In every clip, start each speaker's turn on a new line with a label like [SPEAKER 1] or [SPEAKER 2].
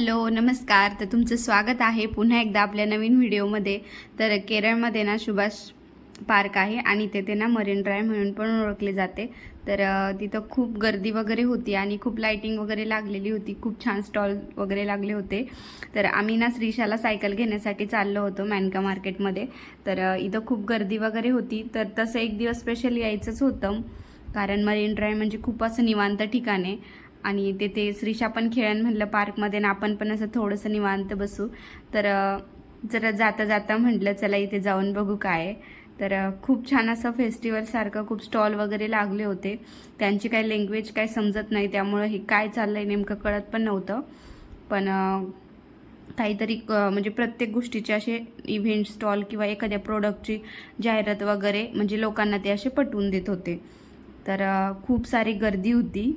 [SPEAKER 1] Hello नमस्कार. तर तुमचं स्वागत आहे पुन्हा एकदा आपल्या नवीन व्हिडिओमध्ये. तर केरळमध्ये ना सुभाष पार्क आहे आणि तेथे ना मरीन ड्राईव्ह म्हणून पण ओळखले जाते. तर तिथं खूप गर्दी वगैरे होती आणि खूप लाईटिंग वगैरे लागलेली होती. खूप छान स्टॉल वगैरे लागले होते. तर आम्ही ना श्रीशाला सायकल घेण्यासाठी चाललो होतो मॅनका मार्केटमध्ये. तर इथं खूप गर्दी वगैरे होती. तर तसं एक दिवस स्पेशल यायचंच होतं. कारण मरीन ड्राईव्ह म्हणजे खूप असं निवांत ठिकाण आहे. आणि तेथे श्रीशा पण खेळण म्हणलं पार्कमध्ये ना आपण पण असं थोडंसं निवांत बसू. तर जरा जाता जाता म्हटलं चला इथे जाऊन बघू काय तर खूप छान असं फेस्टिवलसारखं खूप स्टॉल वगैरे लागले होते. त्यांची काही लँग्वेज काय समजत नाही त्यामुळं हे काय चाललं आहे नेमकं कळत पण नव्हतं. पण काहीतरी म्हणजे प्रत्येक गोष्टीचे असे इव्हेंट स्टॉल किंवा एखाद्या प्रोडक्टची जाहिरात वगैरे म्हणजे लोकांना ते असे पटवून देत होते. तर खूप सारी गर्दी होती.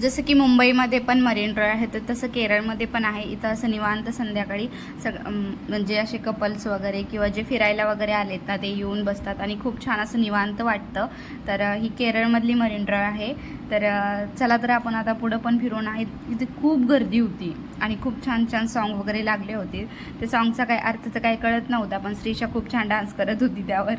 [SPEAKER 1] जसं की मुंबईमध्ये पण मरीन ड्राईव्ह आहे तर तसं केरळमध्ये पण आहे. इथं असं निवांत संध्याकाळी सग म्हणजे असे कपल्स वगैरे किंवा जे फिरायला वगैरे आलेत ना ते येऊन बसतात आणि खूप छान असं निवांत वाटतं. तर ही केरळमधली मरीन ड्राईव्ह आहे. तर चला तर आपण आता पुढं पण फिरून आहे. इथे खूप गर्दी होती आणि खूप छान छान सॉन्ग वगैरे लागले होते. ते सॉन्गचा काय अर्थ तर काही कळत नव्हता पण श्रीशा खूप छान डान्स करत होती त्यावर.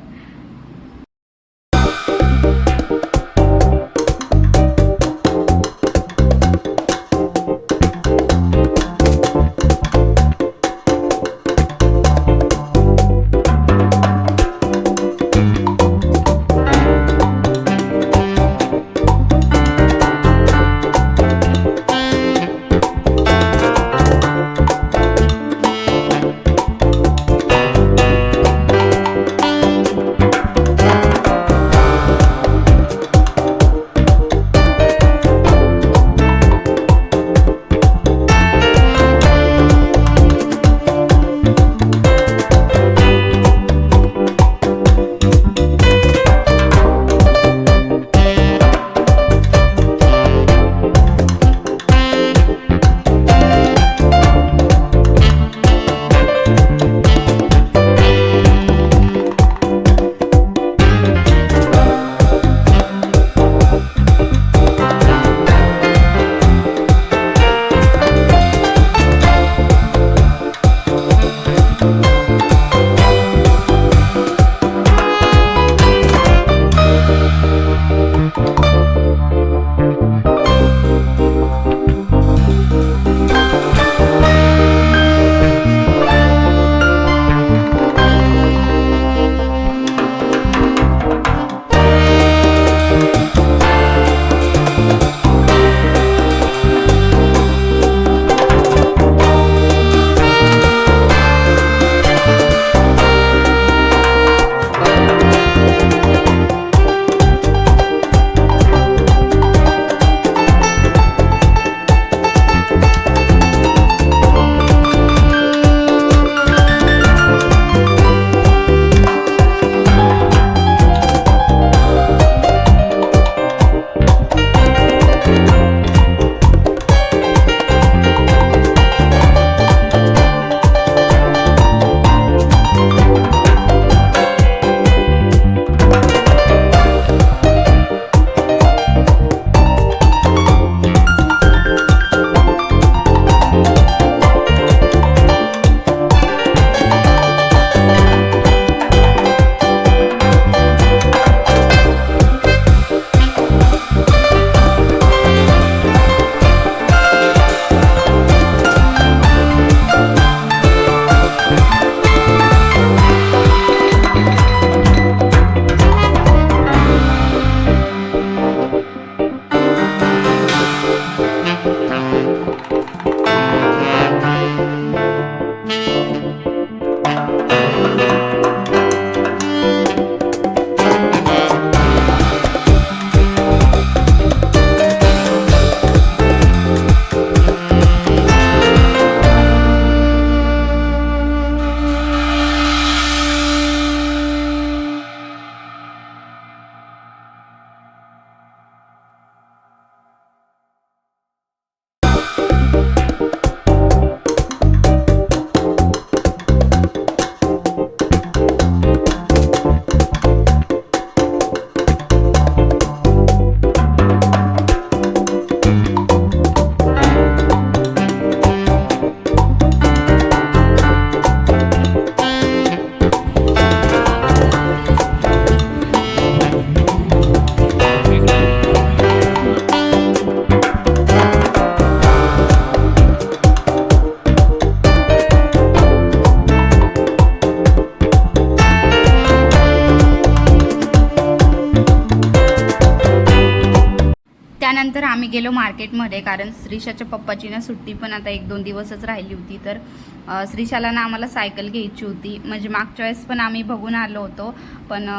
[SPEAKER 1] आम्ही गेलो मार्केटमध्ये कारण श्रीषाच्या पप्पाची ना सुट्टी पण आता एक दोन दिवसच राहिली होती. तर श्रीशाला श्रीषाला ना आम्हाला सायकल घ्यायची होती. म्हणजे मागच्या वेळेस पण आम्ही बघून आलो होतो. पण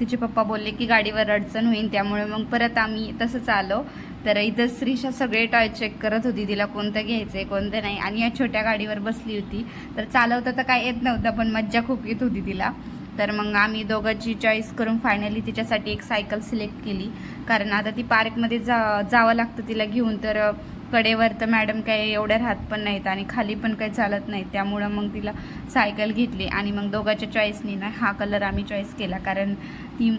[SPEAKER 1] तिचे पप्पा बोलले की गाडीवर अडचण होईल त्यामुळे मग परत आम्ही तसंच आलो. तर इथं श्रीषा सगळे टॉय चेक करत होती तिला कोणतं घ्यायचं आहे कोणतं नाही. आणि या छोट्या गाडीवर बसली होती. तर चालवता तर काय येत नव्हतं पण मज्जा खूप येत होती तिला. तर मग आम्ही दोघांची चॉईस करून फायनली तिच्यासाठी एक सायकल सिलेक्ट केली. कारण आता ती पार्कमध्ये जा जावं लागतं तिला घेऊन तर कडेवर तर मॅडम काही एवढ्या राहत पण नाहीत आणि खाली पण काही चालत नाहीत. त्यामुळं मग तिला सायकल घेतली आणि मग दोघांच्या चॉईसनी ना हा कलर आम्ही चॉईस केला. कारण ती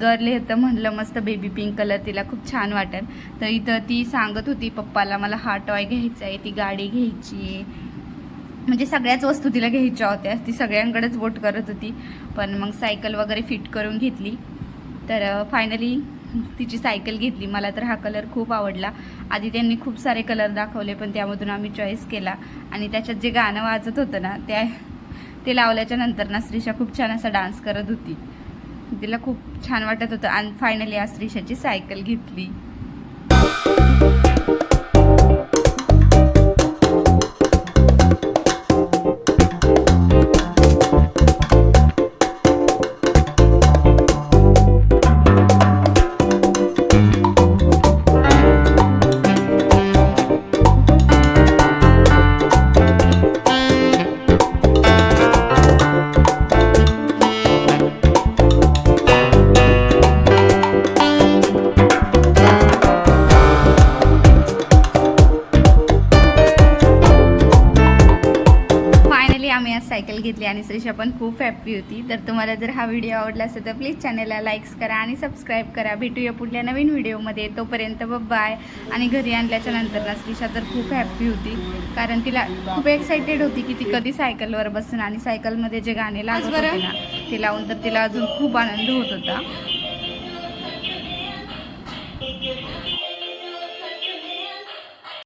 [SPEAKER 1] गर्ल तर म्हणलं मस्त बेबी पिंक कलर तिला खूप छान वाटेल तर इथं ती सांगत होती पप्पाला मला हा टॉय घ्यायचा आहे ती गाडी घ्यायची आहे म्हणजे सगळ्याच वस्तू तिला घ्यायच्या होत्या. ती सगळ्यांकडेच वोट करत होती. पण मग सायकल वगैरे फिट करून घेतली. तर फायनली तिची सायकल घेतली. मला तर हा कलर खूप आवडला. आधी त्यांनी खूप सारे कलर दाखवले पण त्यामधून आम्ही चॉईस केला. आणि त्याच्यात जे गाणं वाजत होतं ना त्या ते लावल्याच्या नंतर ना श्रीषा खूप छान असा डान्स करत होती. तिला खूप छान वाटत होतं. आणि फायनली आज श्रीषाची सायकल घेतली. घेतली आणि श्रीषा पण खूप हॅप्पी होती. तर तुम्हाला जर हा व्हिडिओ आवडला असेल तर प्लीज चॅनलला लाईक्स करा आणि सबस्क्राईब करा. भेटूया पुढल्या नवीन व्हिडिओमध्ये तोपर्यंत बाय आणि घरी आणल्याच्या नंतर ना श्रीषा तर खूप हॅप्पी होती. कारण तिला खूप एक्साइटेड होती की ती कधी सायकलवर बसून आणि सायकलमध्ये जे गाणे लागत होते ना ते लावून तर तिला अजून खूप आनंद होत होता.